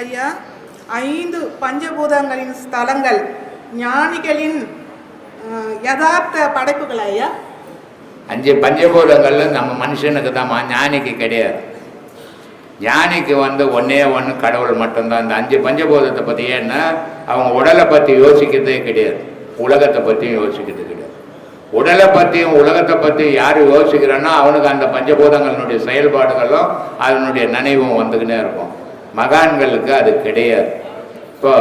ஐயா ஐந்து பஞ்சபூதங்களின் ஸ்தலங்கள் ஞானிகளின் யதார்த்த படைப்புகள் ஐயா. அஞ்சு பஞ்சபூதங்கள்ல நம்ம மனுஷனுக்கு தான் ஞானிக்கு கிடையாது. ஞானிக்கு வந்து ஒன்னே ஒன்று கடவுள் மட்டும்தான். இந்த அஞ்சு பஞ்சபூதத்தை பற்றி ஏன்னா அவங்க உடலை பற்றி யோசிக்கிறதே கிடையாது. உலகத்தை பற்றியும் யோசிக்கிறது கிடையாது. உடலை பற்றியும் உலகத்தை பற்றி யார் யோசிக்கிறானோ அவனுக்கு அந்த பஞ்சபூதங்களினுடைய செயல்பாடுகளும் அதனுடைய நினைவும் வந்துக்கினே இருக்கும். மகான்களுக்கு அது கிடையாது. இப்போ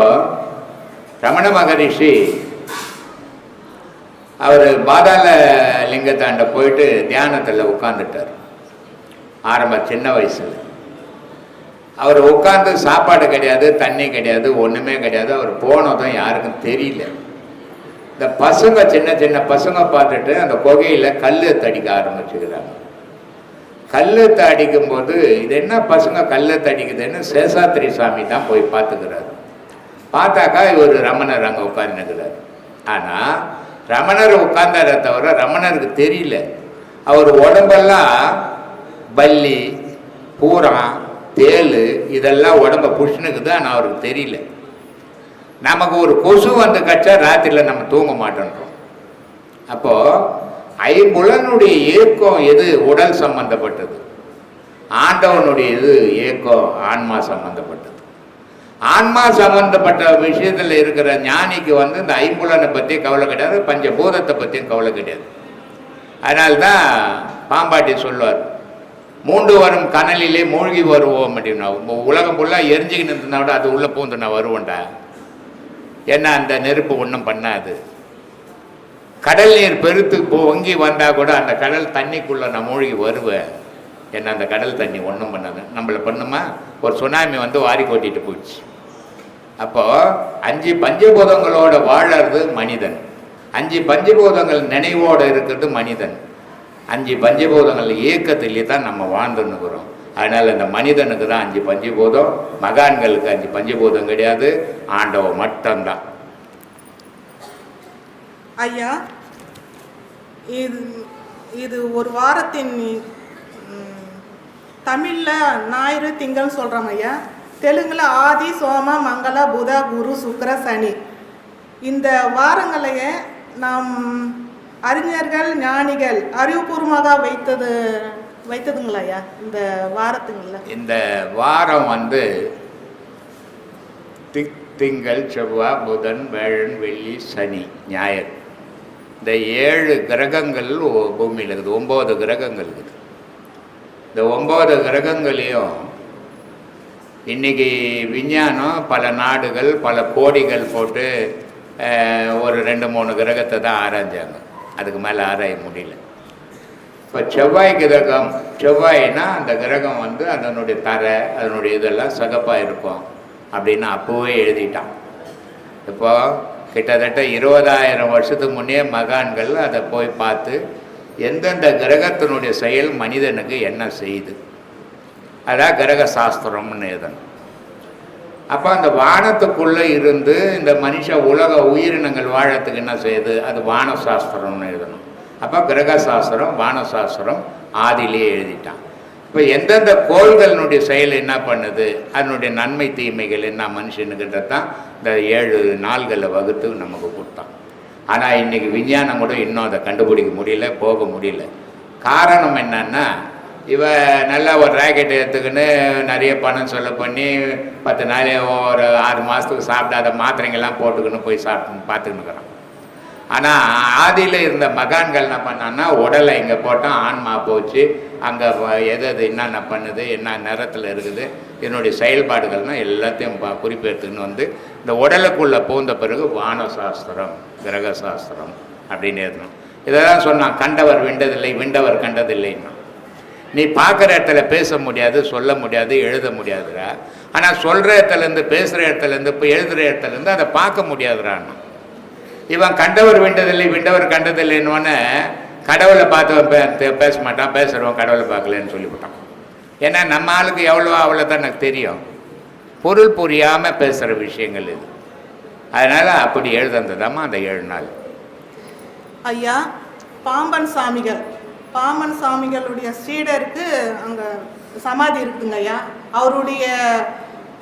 ரமண மகரிஷி அவர் பாதாள லிங்கத்தாண்ட போயிட்டு தியானத்தில் உட்காந்துட்டார் ஆரம்ப சின்ன வயசில். அவர் உட்காந்து சாப்பாடு கிடையாது தண்ணி கிடையாது ஒன்றுமே கிடையாது. அவர் போனதும் யாருக்கும் தெரியல. இந்த பசங்க சின்ன சின்ன பசங்க பார்த்துட்டு அந்த குகையில் கல் தடிக்க ஆரம்பிச்சுக்கிறாங்க. கல் அடிக்கும் போது இது என்ன பசங்க கல் அடிக்குதுன்னு சேஷாத்திரி சாமி தான் போய் பார்த்துக்கிறாரு. பார்த்தாக்கா இவர் ரமணர் அங்கே உட்கார்ந்துக்கிறார். ஆனால் ரமணர் உட்கார்ந்தாரே தவிர ரமணருக்கு தெரியல. அவர் உடம்பெல்லாம் பல்லி பூரா தேல் இதெல்லாம் உடம்ப புஷ்ணுக்குது ஆனால் அவருக்கு தெரியல. நமக்கு ஒரு கொசு வந்து கச்சா ராத்திரியில் நம்ம தூங்க மாட்டோன்றோம். அப்போது ஐம்புலனுடைய ஏக்கம் எது? உடல் சம்பந்தப்பட்டது. ஆண்டவனுடைய இது ஏக்கம் ஆன்மா சம்பந்தப்பட்டது. ஆன்மா சம்பந்தப்பட்ட விஷயத்தில் இருக்கிற ஞானிக்கு வந்து இந்த ஐம்புலனை பற்றி கவலை கிடையாது பஞ்சபூதத்தை பற்றியும் கவலை கிடையாது. அதனால்தான் பாம்பாட்டி சொல்லுவார் மூன்று வரும் கனலிலே மூழ்கி வருவோம் அப்படின்னா உலகம் ஃபுல்லாக எரிஞ்சுக்கிட்டு இருந்தா கூட அது உள்ளே பூந்து நான் வருவோண்டா ஏன்னா அந்த நெருப்பு ஒன்றும் பண்ணாது. கடல் நீர் பெருத்து பொங்கி வந்தால் கூட அந்த கடல் தண்ணிக்குள்ளே நான் மூழ்கி வருவேன். என்ன அந்த கடல் தண்ணி ஒன்றும் பண்ணாது. நம்மளை பண்ணுமா? ஒரு சுனாமி வந்து வாரி கொட்டிட்டு போயிடுச்சு. அப்போது அஞ்சு பஞ்சபூதங்களோட வாழறது மனிதன். அஞ்சு பஞ்சபூதங்கள் நினைவோடு இருக்கிறது மனிதன். அஞ்சு பஞ்சபூதங்கள் இயக்கத்திலே தான் நம்ம வாழ்ந்துன்னுக்குறோம் அதனால் இந்த மனிதனுக்கு தான் அஞ்சு பஞ்சபூதம் மகான்களுக்கு அஞ்சு பஞ்சபூதம் கிடையாது. ஆண்டவ மட்டும்தான். ஐயா இது இது ஒரு வாரத்தின் தமிழில் ஞாயிறு திங்கள்னு சொல்கிறோம் ஐயா. தெலுங்கில் ஆதி சோம மங்கள புத குரு சுக்கர சனி. இந்த வாரங்களையே நாம் அறிஞர்கள் ஞானிகள் அறிவுபூர்வமாக வைத்தது வைத்ததுங்களா ஐயா இந்த வாரத்துங்கள இந்த வாரம் வந்து திக் திங்கள் செவ்வாய் புதன் வேழன் வெள்ளி சனி ஞாயிறு. இந்த ஏழு கிரகங்கள் ஒ- பூமியில் இருக்குது. ஒம்பது கிரகங்கள் இருக்குது. இந்த ஒம்பது கிரகங்களையும் இன்றைக்கி விஞ்ஞானம் பல நாடுகள் பல கோடிகள் போட்டு ஒரு ரெண்டு மூணு கிரகத்தை தான் ஆராய்ஞ்சாங்க. அதுக்கு மேலே ஆராய முடியல. இப்போ செவ்வாய் கிரகம் செவ்வாய்னா அந்த கிரகம் வந்து அதனுடைய தரை அதனுடைய இதெல்லாம் சகப்பாக இருக்கும் அப்படின்னு அப்போவே எழுதிட்டான். இப்போ கிட்டத்தட்ட இருபதாயிரம் வருஷத்துக்கு முன்னே மகான்கள் அதை போய் பார்த்து எந்தெந்த கிரகத்தினுடைய செயல் மனிதனுக்கு என்ன செய்யுது? அதான் கிரக சாஸ்திரம்னு எழுதணும். அப்போ அந்த வானத்துக்குள்ளே இருந்து இந்த மனுஷ உலக உயிரினங்கள் வாழறதுக்கு என்ன செய்யுது? அது வான சாஸ்திரம்னு எழுதணும். அப்போ கிரக சாஸ்திரம் வான சாஸ்திரம் ஆதியிலேயே எழுதிட்டான். இப்போ எந்தெந்த கோள்களினுடைய செயல் என்ன பண்ணுது? அதனுடைய நன்மை தீமைகள் என்ன? மனுஷனுக்கிட்ட தான் இந்த ஏழு நாள்களை வகுத்து நமக்கு கொடுத்தான். ஆனால் இன்னைக்கு விஞ்ஞானம் கூட இன்னும் அதை கண்டுபிடிக்க முடியல போக முடியல. காரணம் என்னன்னா இவ நல்லா ஒரு ராக்கெட் எடுத்துக்கின்னு நிறைய பணம் சொல்ல பண்ணி பத்து நாள் ஒரு ஆறு மாதத்துக்கு சாப்பிடாத மாத்திரைங்கள்லாம் போட்டுக்கின்னு போய் சாப்பிட்டு பார்த்துக்கின்னு இருக்கிறான். ஆனால் ஆதியில் இருந்த மகான்கள் என்ன பண்ணான்னா உடலை இங்கே போட்டால் ஆன்மா போச்சு. அங்கே எது எது என்னென்ன பண்ணுது என்ன நிறத்தில் இருக்குது என்னுடைய செயல்பாடுகள்னால் எல்லாத்தையும் பா குறிப்பு வந்து இந்த உடலுக்குள்ளே பூந்த பிறகு வான சாஸ்திரம் கிரக சாஸ்திரம் அப்படின்னு எழுதணும். இதெல்லாம் சொன்னான் கண்டவர் விண்டதில்லை விண்டவர் கண்டதில்லைன்னா. நீ பார்க்குற இடத்துல பேச முடியாது சொல்ல முடியாது எழுத முடியாதுடா. ஆனால் சொல்கிற இடத்துலேருந்து பேசுகிற இடத்துலேருந்து இப்போ எழுதுகிற இடத்துலேருந்து அதை பார்க்க முடியாதுடான்னா இவன் கண்டவர் விண்டதில்லை விண்டவர் கண்டதில்லைன்னு கடவுளை பார்த்தவன் பேச மாட்டான் பேசுகிறவன் கடவுளை பார்க்கலன்னு சொல்லிவிட்டான். ஏன்னா நம்ம ஆளுக்கு எவ்வளோ அவ்வளோதான் எனக்கு தெரியும். பொருள் புரியாமல் பேசுகிற விஷயங்கள் இது. அதனால் அப்படி எழுதுனதுதாம்மா அந்த ஏழு நாள். ஐயா பாம்பன் சாமிகள். பாம்பன் சாமிகளுடைய சீடருக்கு அங்கே சமாதி இருக்குங்க ஐயா. அவருடைய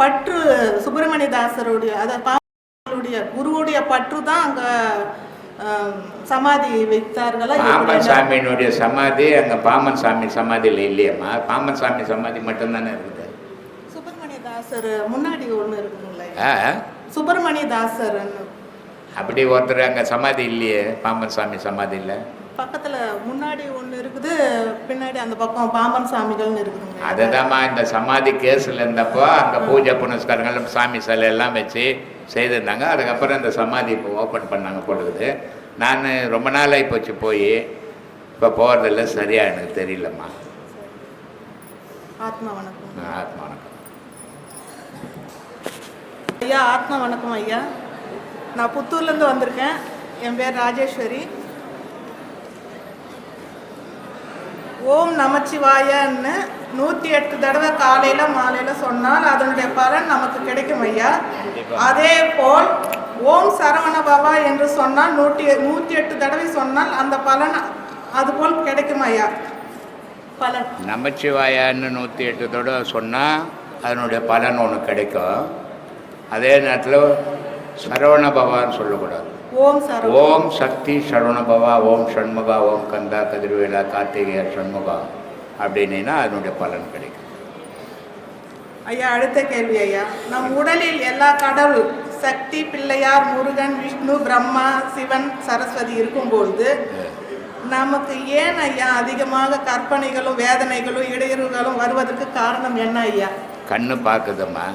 பற்று சுப்பிரமணிய தாசருடைய பாம்பனுடைய குருவுடைய பற்று தான் அங்க சமாதி வைத்தார்களா? எப்படி? சாமியினுடைய சமாதி அங்கே பாம்பன் சாமி சமாதியில் இல்லையம்மா? பாம்பன் சாமி சமாதி மட்டும்தானே இருக்குது? சுப்பிரமணிய தாசர் முன்னாடி ஒண்ணு இருக்குங்களே. ஆ? சுப்பிரமணிய தாசர் அப்படி ஒருத்தர் அங்கே சமாதி இல்லையே பாம்பன் சாமி சமாதி இல்லை பக்கத்துல முன்னாடி ஒண்ணு இருக்குது பின்னாடி அந்த பக்கம் பாம்பன் சாமிகள்னு இருக்குதுங்க அதுதாம்மா இந்த சமாதி கேஸில் இருந்தப்போ அங்கே பூஜை புனஸ்காரங்கள் சாமி சிலை எல்லாம் வச்சு செய்திருந்தாங்க. அதுக்கப்புறம் இந்த சமாதி இப்போ ஓப்பன் பண்ணாங்க போட்டுக்குது நான் ரொம்ப நாள் ஆகி போச்சு போய். இப்போ போகிறதில்ல சரியா எனக்கு தெரியலம்மா. ஆத்மா வணக்கம். ஆத்மா வணக்கம். ஐயா ஆத்மா வணக்கம் ஐயா. நான் புத்தூர்லேருந்து வந்திருக்கேன். என் பேர் ராஜேஸ்வரி. ஓம் நமச்சிவாயன்னு நூற்றி எட்டு தடவை காலையில் மாலையில் சொன்னால் அதனுடைய பலன் நமக்கு கிடைக்கும் ஐயா. அதே போல் ஓம் சரவண பவா என்று சொன்னால் நூற்றி நூற்றி எட்டு தடவை சொன்னால் அந்த பலன் அதுபோல் கிடைக்கும் ஐயா. பலன். நமச்சிவாயான்னு நூற்றி எட்டு தடவை சொன்னால் அதனுடைய பலன் ஒன்று கிடைக்கும். அதே நேரத்தில் சரவண பவான்னு சொல்லக்கூடாது. ஓம் சரவண. ஓம் சக்தி சரவணபவா ஓம் ஷண்முகா ஓம் கந்தா கதிர்வேலா கார்த்திகேய ஷண்முகா அப்படின்னா அதனுடைய பலன் கிடைக்கும். ஐயா அடுத்த கேள்வி ஐயா. நம் உடலில் எல்லா கடவுள் சக்தி பிள்ளையார் முருகன் விஷ்ணு பிரம்மா சிவன் சரஸ்வதி இருக்கும்பொழுது நமக்கு ஏன் ஐயா அதிகமாக கற்பனைகளும் வேதனைகளும் இடையூறுகளும் வருவதற்கு காரணம் என்ன ஐயா? கண்ணு பார்க்குதும்மா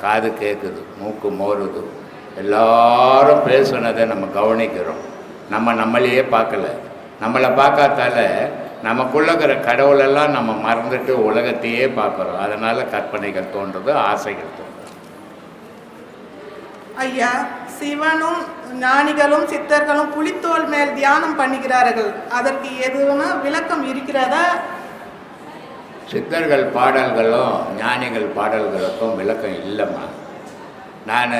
காது கேட்குது மூக்கு மோருது. எல்லாரும் பேசுனதை நம்ம கவனிக்கிறோம். நம்ம நம்மளையே பார்க்கல. நம்மளை பார்க்காதால நமக்குள்ள இருக்கிற கடவுளெல்லாம் நம்ம மறந்துட்டு உலகத்தையே பார்க்குறோம். அதனால கற்பனைகள் தோன்றுது ஆசைகள் ஐயா சிவனும் ஞானிகளும் சித்தர்களும் புலித்தோல் மேல் தியானம் பண்ணுகிறார்கள். அதற்கு எதுவும்னா விளக்கம் இருக்கிறதா? சித்தர்கள் பாடல்களும் ஞானிகள் பாடல்களுக்கும் விளக்கம் இல்லைம்மா. நான்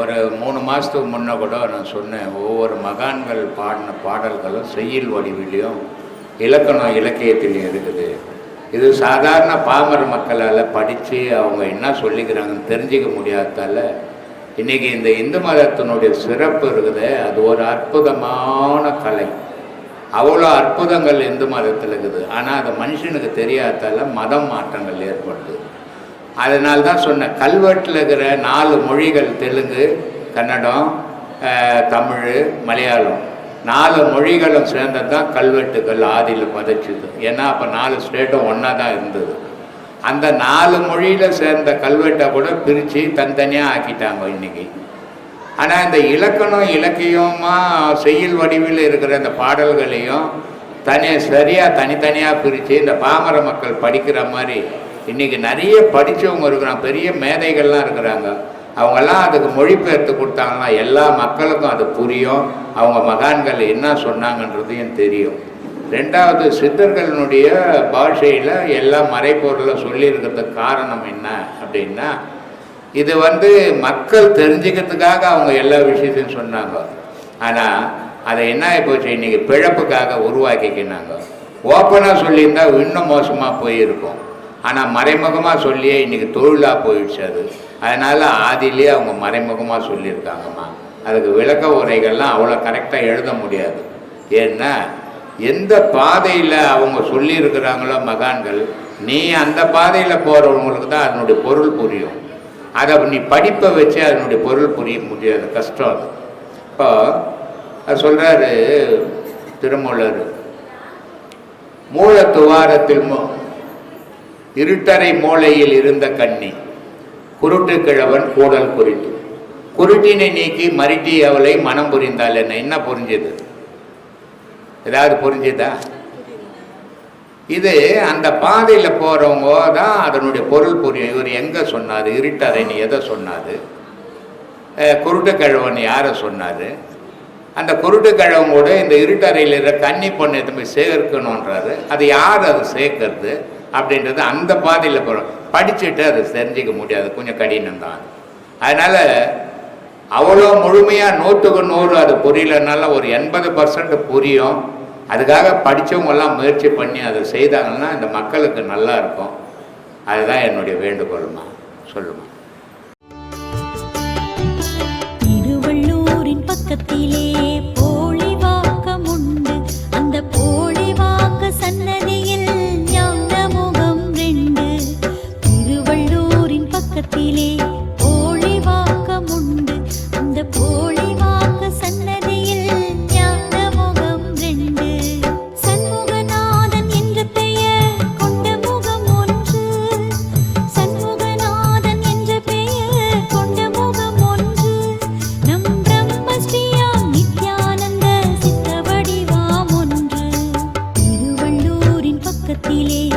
ஒரு மூணு மாதத்துக்கு முன்ன கூட நான் சொன்னேன் ஒவ்வொரு மகான்கள் பாடின பாடல்களும் செய்யுள் வடிவிலையும் இலக்கணம் இலக்கியத்திலையும் இருக்குது. இது சாதாரண பாமர மக்களால் படித்து அவங்க என்ன சொல்லிக்கிறாங்கன்னு தெரிஞ்சிக்க முடியாததால் இன்றைக்கி இந்த இந்து மதத்தினுடைய சிறப்பு இருக்குது. அது ஒரு அற்புதமான கலை. அவ்வளோ அற்புதங்கள் இந்து மதத்தில் இருக்குது. ஆனால் அது மனுஷனுக்கு தெரியாததால் மதம் மாற்றங்கள் ஏற்படுது. அதனால தான் சொன்னேன் கல்வெட்டில் இருக்கிற நாலு மொழிகள் தெலுங்கு கன்னடம் தமிழ் மலையாளம். நாலு மொழிகளும் சேர்ந்தது தான் கல்வெட்டுகள் ஆதியில் பதிச்சுது ஏன்னா அப்போ நாலு ஸ்டேட்டும் ஒன்றா தான் இருந்தது. அந்த நாலு மொழியில் சேர்ந்த கல்வெட்டை கூட பிரித்து தனித்தனியாக ஆக்கிட்டாங்க இன்றைக்கி ஆனால் இந்த இலக்கணம் இலக்கியமாக செய்யுள் வடிவில் இருக்கிற இந்த பாடல்களையும் தனி சரியாக தனித்தனியாக பிரித்து இந்த பாமர மக்கள் படிக்கிற மாதிரி இன்றைக்கி நிறைய படித்தவங்க இருக்கிறாங்க பெரிய மேதைகள்லாம் இருக்கிறாங்க. அவங்கெல்லாம் அதுக்கு மொழிபெயர்த்து கொடுத்தாங்கன்னா எல்லா மக்களுக்கும் அது புரியும். அவங்க மகான்கள் என்ன சொன்னாங்கன்றதையும் தெரியும். ரெண்டாவது சித்தர்களினுடைய பாஷையில் எல்லா மறைப்பொருளை சொல்லியிருக்கிறதுக்கு காரணம் என்ன அப்படின்னா இது வந்து மக்கள் தெரிஞ்சுக்கிறதுக்காக அவங்க எல்லா விஷயத்தையும் சொன்னாங்க. ஆனால் அதை என்ன ஆகிப்போச்சு இன்றைக்கி பிழப்புக்காக உருவாக்கிக்கினாங்க. ஓப்பனாக சொல்லியிருந்தால் இன்னும் மோசமாக போயிருக்கும். ஆனால் மறைமுகமாக சொல்லியே இன்றைக்கி தொழிலாக போயிடுச்சு அது. அதனால் ஆதியிலே அவங்க மறைமுகமாக சொல்லியிருக்காங்கம்மா. அதுக்கு விளக்க உரைகள்லாம் அவ்வளோ கரெக்டாக எழுத முடியாது. ஏன்னா எந்த பாதையில் அவங்க சொல்லியிருக்கிறாங்களோ மகான்கள் நீ அந்த பாதையில் போகிறவங்களுக்கு தான் அதனுடைய பொருள் புரியும். அதை நீ படிப்பை வச்சு அதனுடைய பொருள் புரிய முடியாது. கஷ்டம் அது. இப்போ அது சொல்கிறாரு திருமூலர் மூல துவாரத்தில் மு- இருட்டறை மூலையில் இருந்த கண்ணி குருட்டு கிழவன் கூடல் குறித்து. குருட்டினை நீக்கி மருட்டி அவளை மனம் புரிந்தாள் என்ன? என்ன புரிஞ்சுது? ஏதாவது புரிஞ்சுதா? இது அந்த பாதையில் போகிறவங்க தான் அதனுடைய பொருள் புரியும் இவர் எங்கே சொன்னார்? இருட்டறைன்னு எதை சொன்னார்? குருட்டு கிழவன் யாரை சொன்னார்? அந்த குருட்டு கிழவன் கூட இந்த இருட்டறையில் இருக்கிற கன்னி பொண்ணை எடுத்து போய் சேர்க்கணுன்றாரு அது யார் அது சேர்க்கறது? அப்படின்றது அந்த பாதையில் போகிறோம் படிச்சுட்டு அதை தெரிஞ்சிக்க முடியாது. கொஞ்சம் கடினம் தான் அதனால் அவ்வளோ முழுமையாக நூற்றுக்கு நூறு அது புரியலனால ஒரு எண்பது பர்சன்ட் புரியும். அதுக்காக படித்தவங்கெல்லாம் முயற்சி பண்ணி அதை செய்தாங்கன்னா இந்த மக்களுக்கு நல்லா இருக்கும். அதுதான் என்னுடைய வேண்டுகோளுமா? சொல்லுமா? திருவள்ளூரின் பக்கத்திலே காற்றிலே